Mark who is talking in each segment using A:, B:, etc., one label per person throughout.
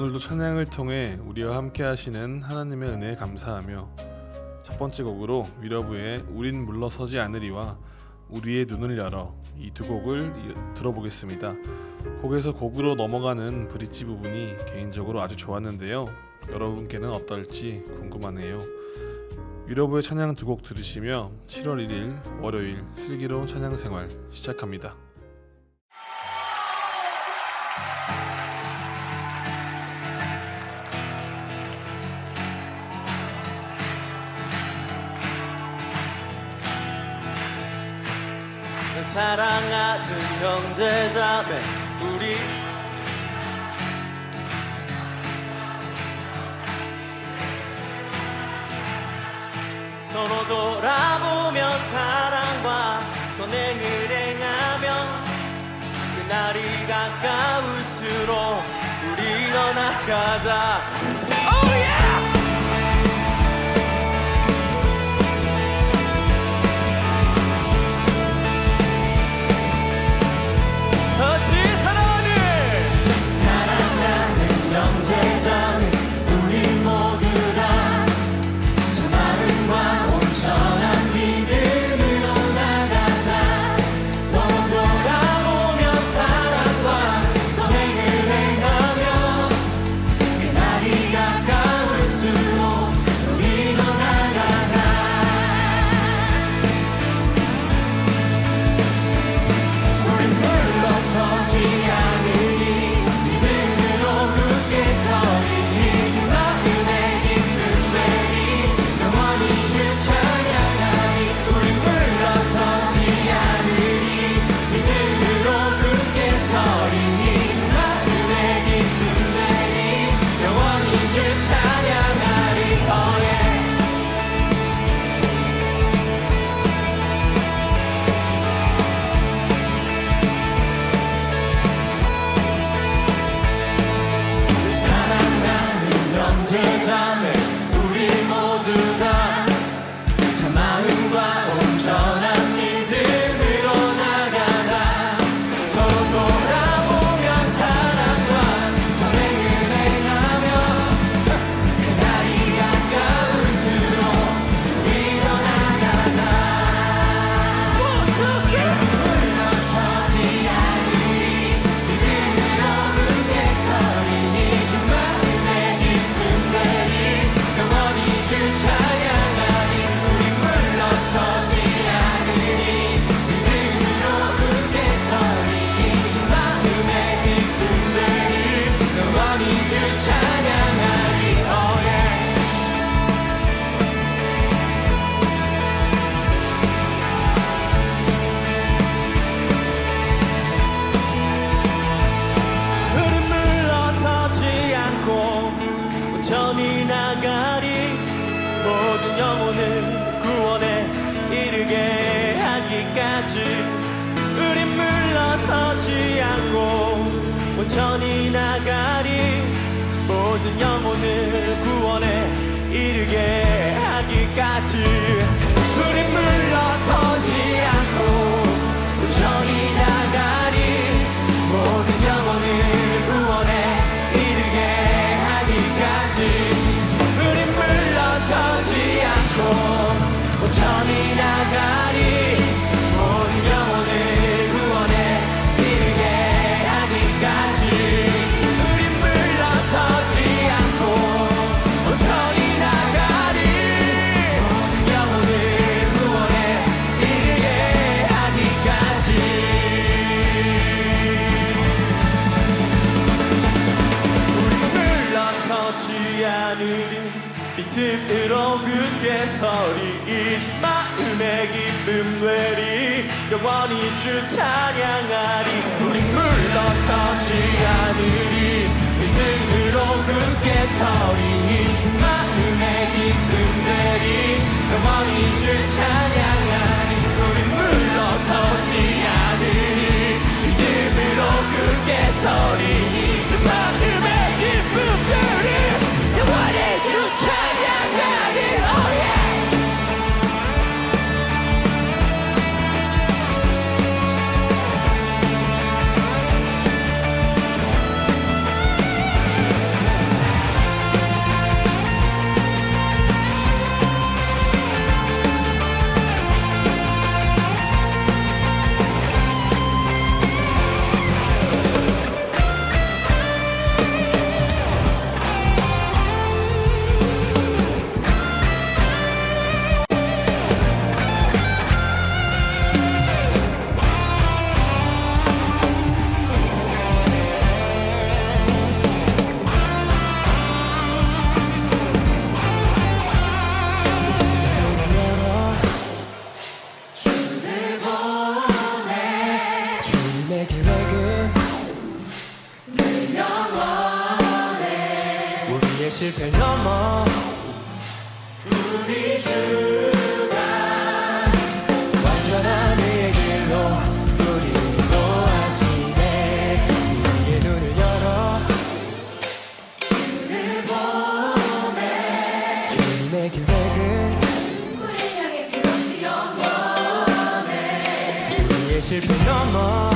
A: 오늘도 찬양을 통해 우리와 함께 하시는 하나님의 은혜에 감사하며 첫 번째 곡으로 위러브의 우린 물러서지 않으리와 우리의 눈을 열어 이 두 곡을 이- 들어보겠습니다. 곡에서 곡으로 넘어가는 브릿지 부분이 개인적으로 아주 좋았는데요. 여러분께는 어떨지 궁금하네요. 위러브의 찬양 두 곡 들으시며 7월 1일 월요일 슬기로운 찬양 생활 시작합니다.
B: 사랑하는 형제자매 우리. 서로 돌아보며 사랑과 선행을 행하며 그날이 가까울수록 우리 떠나가자
C: 온전히 나가리.
B: 모든 영혼을 구원에 이르게 하기까지 찬양하리. 우리 물러서지 않으리. 믿음으로 굳게 서리. 이 마음의 기쁨 되리 영원히 주 찬양 geçebilir ama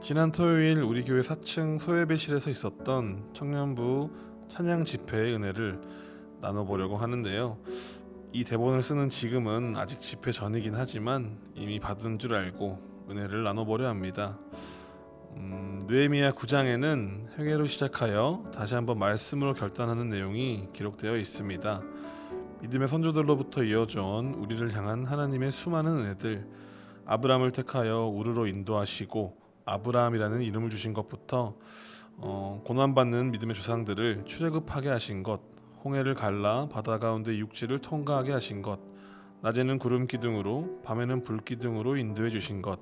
A: 지난 토요일 우리 교회 4층 소예배실에서 있었던 청년부 찬양 집회의 은혜를 나눠보려고 하는데요. 이 대본을 쓰는 지금은 아직 집회 전이긴 하지만 이미 받은 줄 알고 은혜를 나눠보려 합니다. 음, 느헤미야 9장에는 회개로 시작하여 다시 한번 말씀으로 결단하는 내용이 기록되어 있습니다. 믿음의 선조들로부터 이어져온 우리를 향한 하나님의 수많은 은혜들, 아브라함을 택하여 우르로 인도하시고 아브라함이라는 이름을 주신 것부터 어, 고난받는 믿음의 조상들을 출애굽하게 하신 것, 홍해를 갈라 바다 가운데 육지를 통과하게 하신 것, 낮에는 구름 기둥으로 밤에는 불 기둥으로 인도해 주신 것,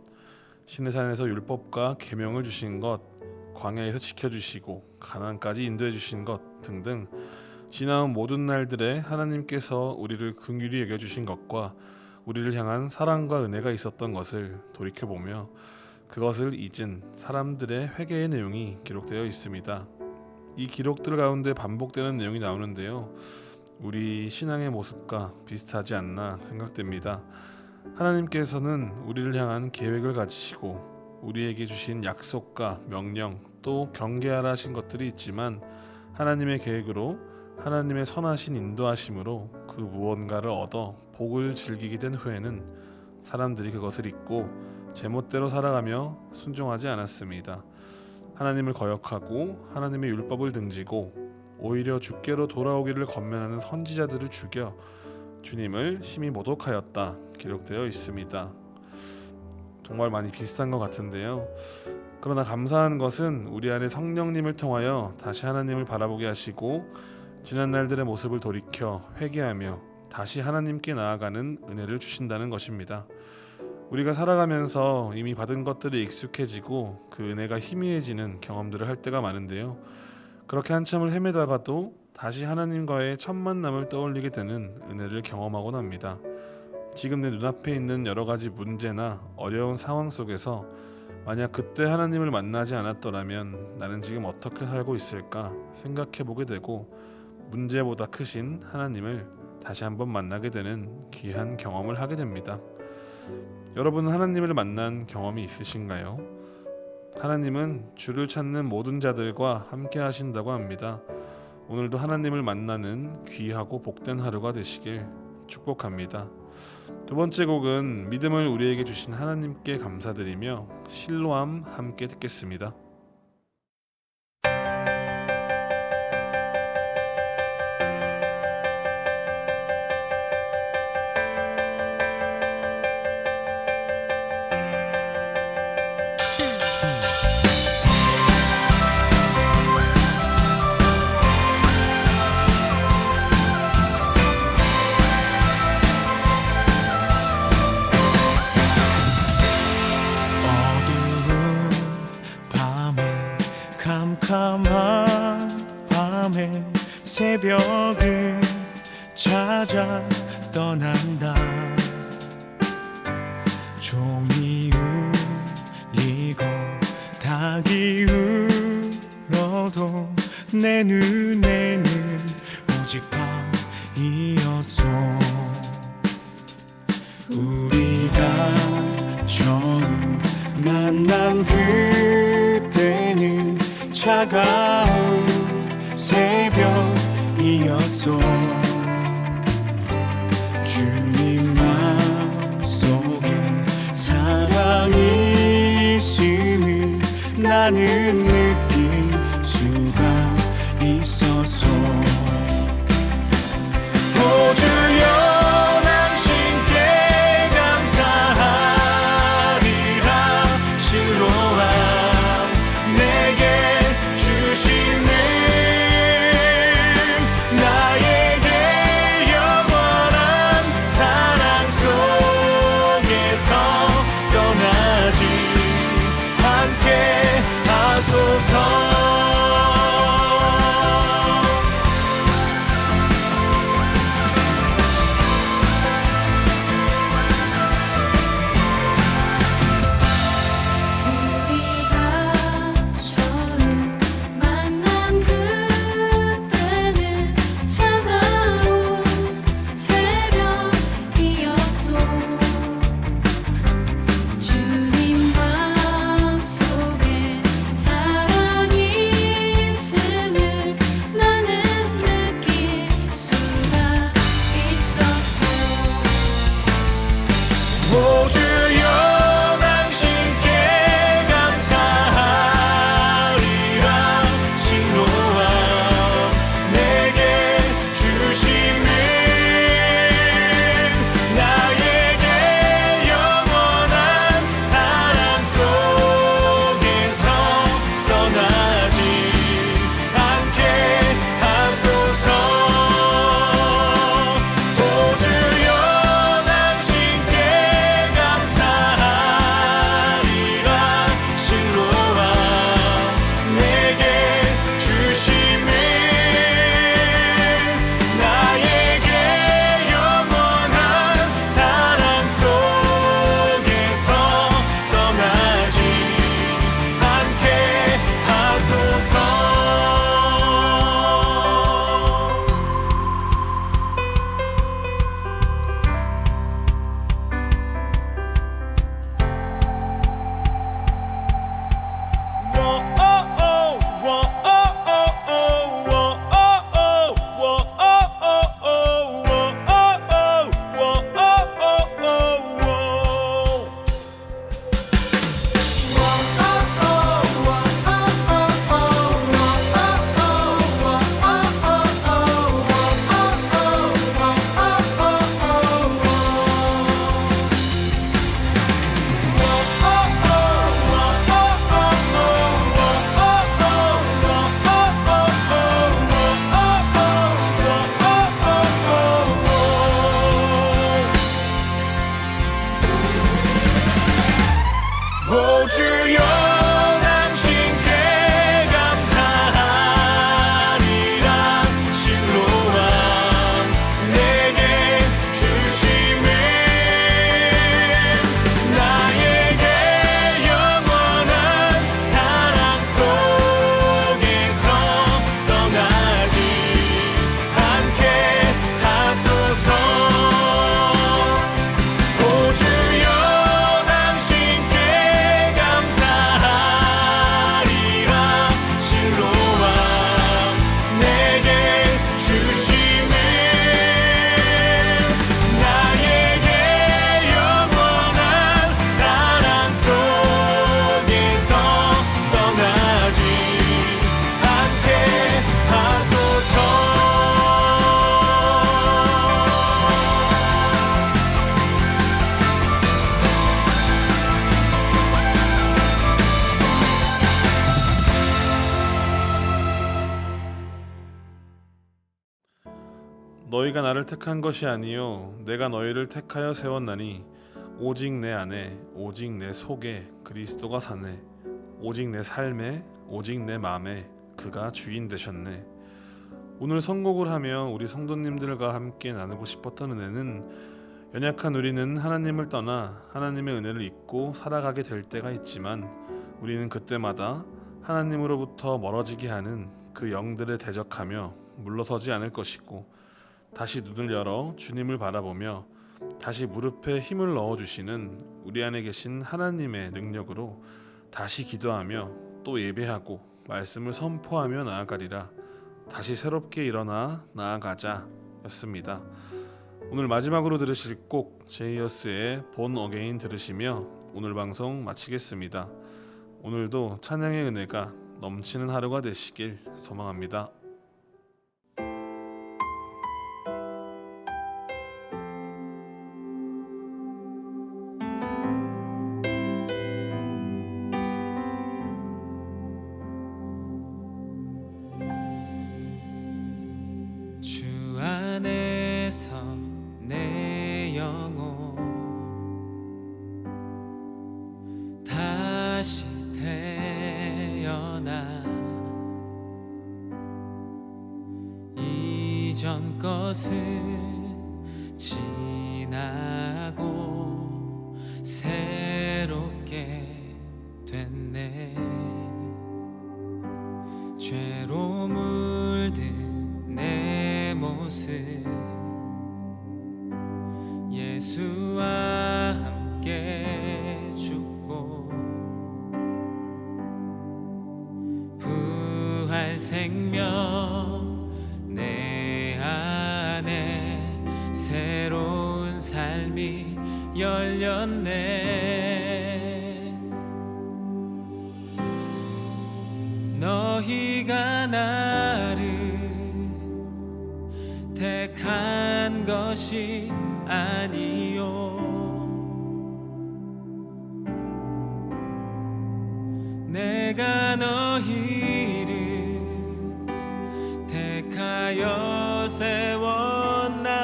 A: 시내산에서 율법과 계명을 주신 것, 광야에서 지켜주시고 가나안까지 인도해 주신 것 등등 지나온 모든 날들에 하나님께서 우리를 긍휼히 여겨 주신 것과 우리를 향한 사랑과 은혜가 있었던 것을 돌이켜 보며 그것을 잊은 사람들의 회개의 내용이 기록되어 있습니다. 이 기록들 가운데 반복되는 내용이 나오는데요. 우리 신앙의 모습과 비슷하지 않나 생각됩니다. 하나님께서는 우리를 향한 계획을 가지시고 우리에게 주신 약속과 명령 또 경계하라 하신 것들이 있지만 하나님의 계획으로 하나님의 선하신 인도하심으로 그 무언가를 얻어 복을 즐기게 된 후에는 사람들이 그것을 잊고 제멋대로 살아가며 순종하지 않았습니다. 하나님을 거역하고 하나님의 율법을 등지고 오히려 주께로 돌아오기를 건면하는 선지자들을 죽여 주님을 심히 모독하였다 기록되어 있습니다. 정말 많이 비슷한 것 같은데요. 그러나 감사한 것은 우리 안에 성령님을 통하여 다시 하나님을 바라보게 하시고 지난 날들의 모습을 돌이켜 회개하며 다시 하나님께 나아가는 은혜를 주신다는 것입니다. 우리가 살아가면서 이미 받은 것들이 익숙해지고 그 은혜가 희미해지는 경험들을 할 때가 많은데요. 그렇게 한참을 헤매다가도 다시 하나님과의 첫 만남을 떠올리게 되는 은혜를 경험하곤 합니다. 지금 내 눈앞에 있는 여러 가지 문제나 어려운 상황 속에서 만약 그때 하나님을 만나지 않았더라면 나는 지금 어떻게 살고 있을까 생각해 보게 되고 문제보다 크신 하나님을 다시 한번 만나게 되는 귀한 경험을 하게 됩니다. 여러분은 하나님을 만난 경험이 있으신가요? 하나님은 주를 찾는 모든 자들과 함께 하신다고 합니다. 오늘도 하나님을 만나는 귀하고 복된 하루가 되시길 축복합니다. 두 번째 곡은 믿음을 우리에게 주신 하나님께 감사드리며 실로암 함께 듣겠습니다.
D: 난 그때는 차가운 새벽이었어 只有
A: 나를 택한 것이 아니요 내가 너희를 택하여 세웠나니 오직 내 안에 오직 내 속에 그리스도가 사네. 오직 내 삶에 오직 내 마음에 그가 주인 되셨네. 오늘 선곡을 하며 우리 성도님들과 함께 나누고 싶었던 은혜는 연약한 우리는 하나님을 떠나 하나님의 은혜를 잊고 살아가게 될 때가 있지만 우리는 그때마다 하나님으로부터 멀어지게 하는 그 영들에 대적하며 물러서지 않을 것이고 다시 눈을 열어 주님을 바라보며 다시 무릎에 힘을 넣어 주시는 우리 안에 계신 하나님의 능력으로 다시 기도하며 또 예배하고 말씀을 선포하며 나아가리라 다시 새롭게 일어나 나아가자였습니다. 오늘 마지막으로 들으실 곡 제이어스의 본 어게인 들으시며 오늘 방송 마치겠습니다. 오늘도 찬양의 은혜가 넘치는 하루가 되시길 소망합니다.
B: 부활 생명 내 안에 새로운 삶이 열렸네. 너희가 나를 택한 것이 아니 세웠나니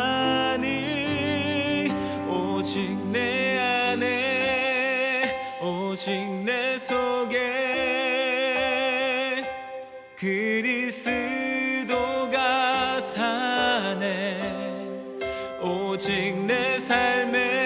B: 오직 내 안에 오직 내 속에 그리스도가 사네. 오직 내 삶에